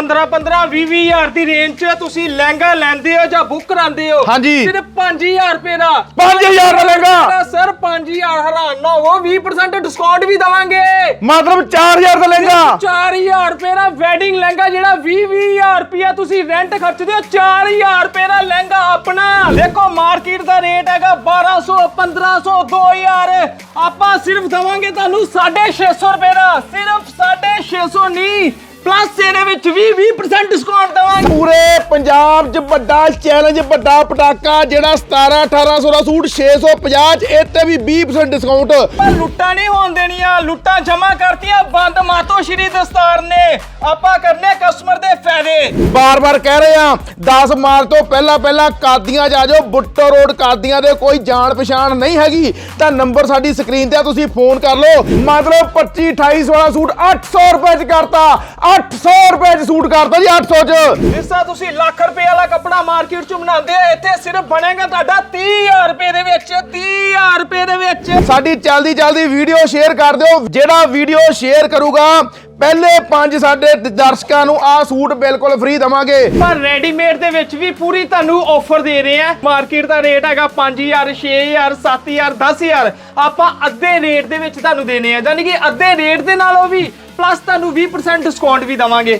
15 15 20 20000 ਦੀ range 'ਚ ਤੁਸੀਂ ਲਹਿੰਗਾ ਲੈਂਦੇ ਹੋ ਜਾਂ ਬੁੱਕ ਕਰਾਉਂਦੇ ਹੋ? ਹਾਂਜੀ। ਸਿਰਫ 5000 ਰੁਪਏ ਦਾ। 5000 ਦਾ ਲਹਿੰਗਾ। ਸਰ 5000 ਹੈਰਾਨ ਨਾ ਹੋ 20% ਡਿਸਕਾਊਂਟ ਵੀ ਦਵਾਂਗੇ। ਮਤਲਬ 4000 ਦਾ ਲਹਿੰਗਾ। 4000 ਰੁਪਏ ਦਾ ਵੈਡਿੰਗ ਲਹਿੰਗਾ ਜਿਹੜਾ 20 20000 ਰੁਪਏ ਤੁਸੀਂ ਰੈਂਟ ਖਰਚਦੇ ਹੋ 4000 ਰੁਪਏ ਦਾ ਲਹਿੰਗਾ ਆਪਣਾ। ਦੇਖੋ ਮਾਰਕੀਟ ਦਾ ਰੇਟ ਹੈਗਾ 1200 1500 2000 ਆਪਾਂ ਸਿਰਫ ਦਵਾਂਗੇ ਤੁਹਾਨੂੰ 650 ਰੁਪਏ ਦਾ। ਸਿਰਫ 650 ਨਹੀਂ ਪਲੱਸ ਇਹਦੇ ਵਿੱਚ ਵੀ 20% ਡਿਸਕਾਊਂਟ ਦਵਾਂਗੇ। ਪੂਰੇ ਪੰਜਾਬ 'ਚ ਵੱਡਾ ਚੈਲੰਜ ਵੱਡਾ ਪਟਾਕਾ ਜਿਹੜਾ 17 1800 ਦਾ ਸੂਟ 650 'ਚ ਇਹ ਤੇ ਵੀ 20% ਡਿਸਕਾਊਂਟ ਪਰ ਲੁੱਟਾਂ ਨਹੀਂ ਹੋਣ ਦੇਣੀਆਂ ਲੁੱਟਾਂ ਜਮਾ ਕਰਤੀਆਂ ਬੰਦ ਮਾਤੋ ਸ਼੍ਰੀ ਦਸਤਾਰ ਨੇ। ਆਪਾਂ ਕਰਨੇ ਕਸਟਮਰ ਦੇ ਫਾਇਦੇ। ਬਾਰ-ਬਾਰ ਕਹਿ ਰਹੇ ਆ 10 ਮਾਰਚ ਤੋਂ ਪਹਿਲਾਂ ਪਹਿਲਾਂ ਕਾਦੀਆਂ ਜਾ ਜਾਓ ਬੁੱਟੋ ਰੋਡ ਕਾਦੀਆਂ ਦੇ ਕੋਈ ਜਾਣ ਪਛਾਣ ਨਹੀਂ ਹੈਗੀ। ਤਾਂ ਨੰਬਰ ਸਾਡੀ ਸਕਰੀਨ ਤੇ ਆ ਤੁਸੀਂ ਫੋਨ ਕਰ ਲਓ। ਮਤਲਬ 25 2800 ਵਾਲਾ ਸੂਟ 800 ਰੁਪਏ 'ਚ ਕਰਤਾ 800 ਰੁਪਏ 'ਚ ਸੂਟ ਕਰਤਾ ਜੀ 800 'ਚ। ਜਿਸ ਤੁਸੀਂ ਲੱਖ ਰੁਪਏ ਵਾਲਾ ਕੱਪੜਾ ਮਾਰਕੀਟ ਚ ਬਣਾਉਂਦੇ ਹੋ ਇੱਥੇ ਸਿਰਫ ਬਣੇਗਾ ਤੁਹਾਡਾ 30000 ਰੁਪਏ ਦੇ ਵਿੱਚ 30000 ਰੁਪਏ ਦੇ ਵਿੱਚ। ਸਾਡੀ ਚਲਦੀ ਚਲਦੀ ਵੀਡੀਓ ਸ਼ੇਅਰ ਕਰ ਦਿਓ। ਜਿਹੜਾ ਵੀਡੀਓ ਸ਼ੇਅਰ ਕਰੂਗਾ ਪਹਿਲੇ ਪੰਜ ਸਾਡੇ ਦਰਸ਼ਕਾਂ ਨੂੰ ਆ ਸੂਟ ਬਿਲਕੁਲ ਫ੍ਰੀ ਦਵਾਂਗੇ। ਪਰ ਰੈਡੀਮੇਡ ਦੇ ਵਿੱਚ ਵੀ ਪੂਰੀ ਤੁਹਾਨੂੰ ਆਫਰ ਦੇ ਰਹੇ ਆ। ਮਾਰਕੀਟ ਦਾ ਰੇਟ ਹੈਗਾ 5000 6000 7000 10000 ਆਪਾਂ ਅੱਧੇ ਰੇਟ ਦੇ ਵਿੱਚ ਤੁਹਾਨੂੰ ਦੇਣੇ ਆ। ਯਾਨੀ ਕਿ ਅੱਧੇ ਰੇਟ ਦੇ ਨਾਲੋਂ ਵੀ ਪਲੱਸ ਤੁਹਾਨੂੰ 20% ਡਿਸਕਾਊਂਟ ਵੀ ਦਵਾਂਗੇ।